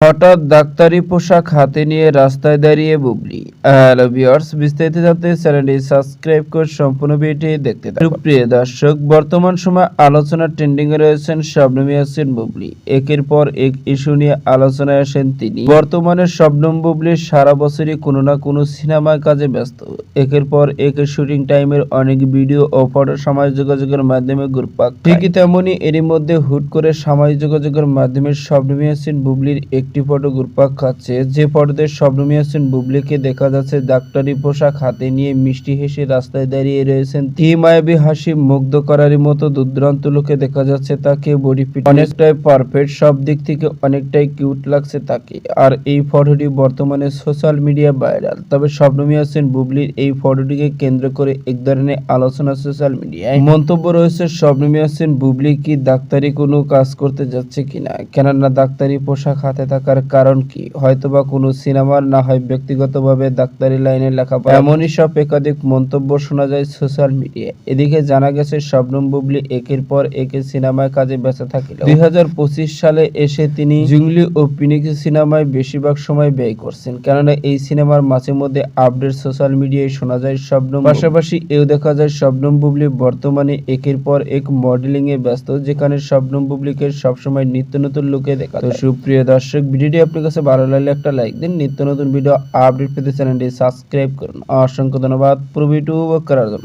হঠাৎ ডাক্তারি পোশাক হাতে নিয়ে রাস্তায় দাঁড়িয়ে বুবলি। হ্যালো ভিউয়ার্স, বিস্তারিত জানতে চ্যানেলটি সাবস্ক্রাইব করে সম্পূর্ণ ভিডিওটি দেখতে থাকুন। প্রিয় দর্শক, বর্তমান সময় আলোচনা ট্রেন্ডিং এ রয়েছেন শবনম ইয়াসিন বুবলি। একের পর এক ইস্যু নিয়ে আলোচনায় আসেন তিনি। বর্তমানে শবনম বুবলি সারা বছরই কোনো না কোনো সিনেমার কাজে ব্যস্ত। একের পর এক শুটিং টাইমের অনেক ভিডিও ও ফটো সামাজিক যোগাযোগের মাধ্যমে ঘুরপাক ঠিকই তেমনি এরই মধ্যে হুট করে সামাজিক যোগাযোগের মাধ্যমে শবনম ইয়াসিন বুবলির একটি ফটো ঘুরপাক খাচ্ছে। যে ফটোতে শবনম ইয়াসিন বুবলিকে দেখা যাচ্ছে, ডাক্তারি পোশাক হাতে নিয়ে মিষ্টি হেসে রাস্তায় দাঁড়িয়ে রয়েছেন। কি মায়াবী হাসি মুগ্ধ করারই মতো দুর্দান্ত লোকে দেখা যাচ্ছে তাকে বডি ফিট অনেকটাই পারফেক্ট সব দিক থেকে অনেকটাই কিউট লাগছে তাকে। আর এই ফটোটি বর্তমানে সোশ্যাল মিডিয়া ভাইরাল তবে শবনম ইয়াসিন বুবলির এই ফটোটিকে কেন্দ্র করে এক ধরনের আলোচনা সোশ্যাল মিডিয়ায় মন্তব্য রয়েছে শবনম ইয়াসিন বুবলি কি ডাক্তারি কোনো কাজ করতে যাচ্ছে কিনা? কেননা ডাক্তারি পোশাক হাতে থাকার কারণ কি? হয়তোবা কোনো সিনেমার না হয় ব্যক্তিগতভাবে ডাক্তারি লাইনে লেখাপড়া। এমনই সব একাধিক মন্তব্য শোনা যায় সোশ্যাল মিডিয়ায়। এদিকে জানা গেছে, শবনম বুবলি একের পর একে সিনেমায় কাজে ব্যস্ত থাকিল দুই হাজার সালে এসে তিনি জুংলি ও পিনিকি সিনেমায় বেশিরভাগ সময় ব্যয় করছেন। কেননা এই সিনেমার মাঝে মধ্যে আপডেট সোশ্যাল মিডিয়ায় শোনা যায় শবনম পাশাপাশি এও দেখা যায়, শবনম বুবলি বর্তমানে একের পর এক মডেলিং এ ব্যস্ত, যেখানে শবনম বুবলিকে সবসময় নিত্য নতুন লোকে দেখা সুপ্রিয় দর্শক ভিডিওটি আপনার কাছে ভালো লাগলে একটা লাইক দিন। নিত্য নতুন ভিডিও আপডেট পেতে চ্যানেলটি সাবস্ক্রাইব করুন। অসংখ্য ধন্যবাদ। পুরো ভিডিও করার জন্য।